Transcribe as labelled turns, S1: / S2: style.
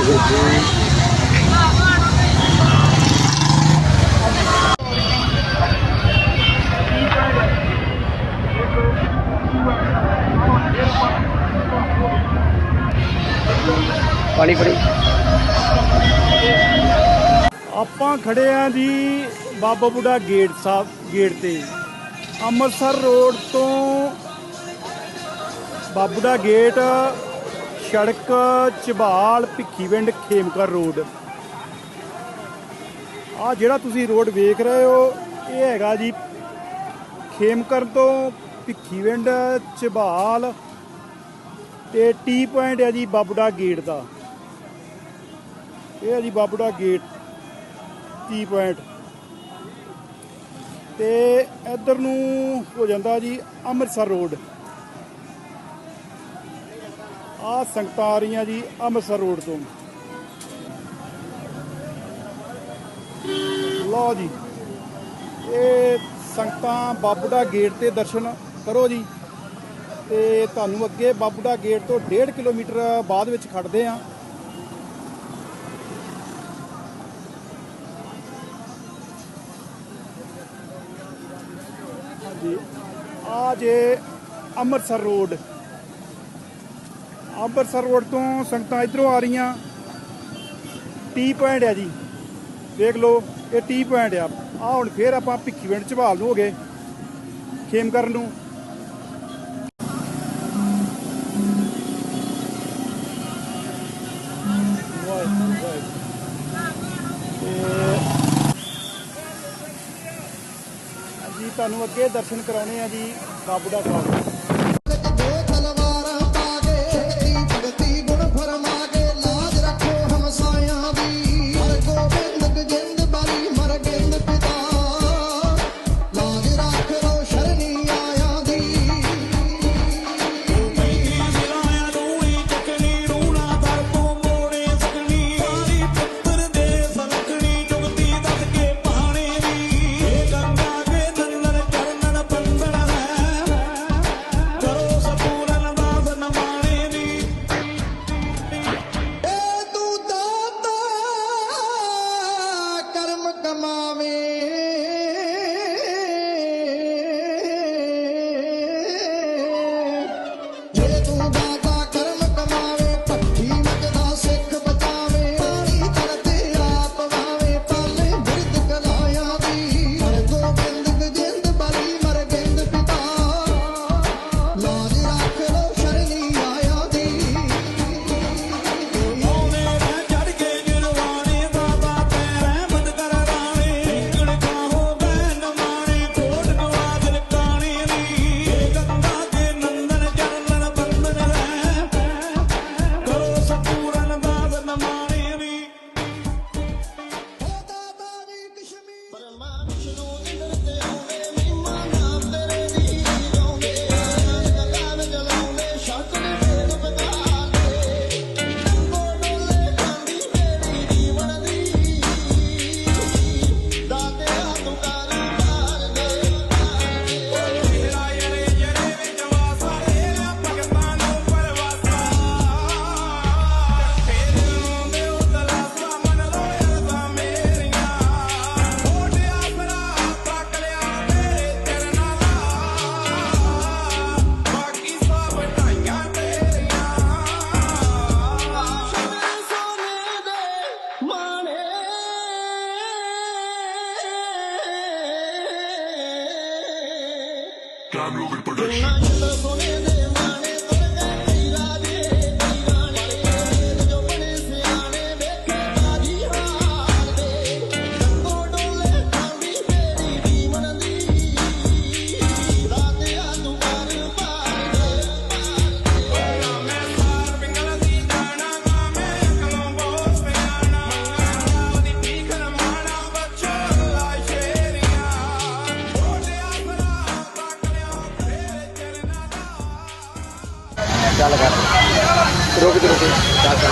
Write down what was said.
S1: ਵਾਹਿਗੁਰੂ ਜੀ ਪਾਣੀ ਪੜੀ।
S2: ਆਪਾਂ ਖੜੇ ਆਂ ਜੀ ਬਾਬਾ ਬੁੱਢਾ ਗੇਟ ਸਾਹਿਬ, ਗੇਟ ਤੇ। ਅੰਮ੍ਰਿਤਸਰ ਰੋਡ ਤੋਂ ਬਾਬੂ ਦਾ ਗੇਟ ਸੜਕ ਚਬਾਲ ਭਿੱਖੀਵਿੰਡ ਖੇਮਕਰ ਰੋਡ। ਆ ਜਿਹੜਾ ਤੁਸੀਂ ਰੋਡ ਵੇਖ ਰਹੇ ਹੋ, ਇਹ ਹੈਗਾ ਜੀ ਖੇਮਕਰ ਤੋਂ ਭਿੱਖੀਵਿੰਡ ਚਬਾਲ ਤੇ ਟੀ ਪੁਆਇੰਟ ਹੈ ਜੀ ਬਾਬੂੜਾ ਗੇਟ ਦਾ। ਇਹ ਹੈ ਜੀ ਬਾਬੂੜਾ ਗੇਟ, ਟੀ ਪੁਆਇੰਟ। ਤੇ ਇੱਧਰ ਨੂੰ ਹੋ ਜਾਂਦਾ ਜੀ ਅੰਮ੍ਰਿਤਸਰ ਰੋਡ। ਆ ਸੰਗਤਾਂ ਆ ਰਹੀਆਂ ਜੀ ਅੰਮ੍ਰਿਤਸਰ ਰੋਡ ਤੋਂ। ਲਓ ਜੀ, ਇਹ ਸੰਗਤਾਂ ਬਾਬੂਡਾ ਗੇਟ ਤੇ ਦਰਸ਼ਨ ਕਰੋ ਜੀ। ਤੇ ਤੁਹਾਨੂੰ ਅੱਗੇ ਬਾਬੂਡਾ ਗੇਟ ਤੋਂ 1.5 ਕਿਲੋਮੀਟਰ ਬਾਅਦ ਵਿੱਚ ਖੜਦੇ ਆ। ਹਾਂਜੀ, ਆ ਜੇ ਅੰਮ੍ਰਿਤਸਰ ਰੋਡ। ਅੰਮ੍ਰਿਤਸਰ ਰੋਡ ਤੋਂ ਸੰਗਤਾਂ ਇਧਰੋਂ ਆ ਰਹੀਆਂ। ਟੀ ਪੁਆਇੰਟ ਹੈ ਜੀ। ਦੇਖ ਲਓ, ਇਹ ਟੀ ਪੁਆਇੰਟ ਆ। ਆ ਹੁਣ ਫੇਰ ਆਪਾਂ ਭਿੱਖੀਵਿੰਡ ਝਬਾਲ ਨੂੰ ਹੋ ਗਏ, ਖੇਮ ਕਰਨ ਨੂੰ। ਜੀ ਤੁਹਾਨੂੰ ਅੱਗੇ ਦਰਸ਼ਨ ਕਰਾਉਣੇ ਆ ਜੀ ਬਾਬੂੜਾ ਸਾਹਿਬ
S3: Swami. Mami, yo no I'm
S4: moving Production.
S1: ਚੱਲ ਕਰ। ਰੁਕ ਜਾ ਰੁਕ ਚੱਲ ਚੱਲ।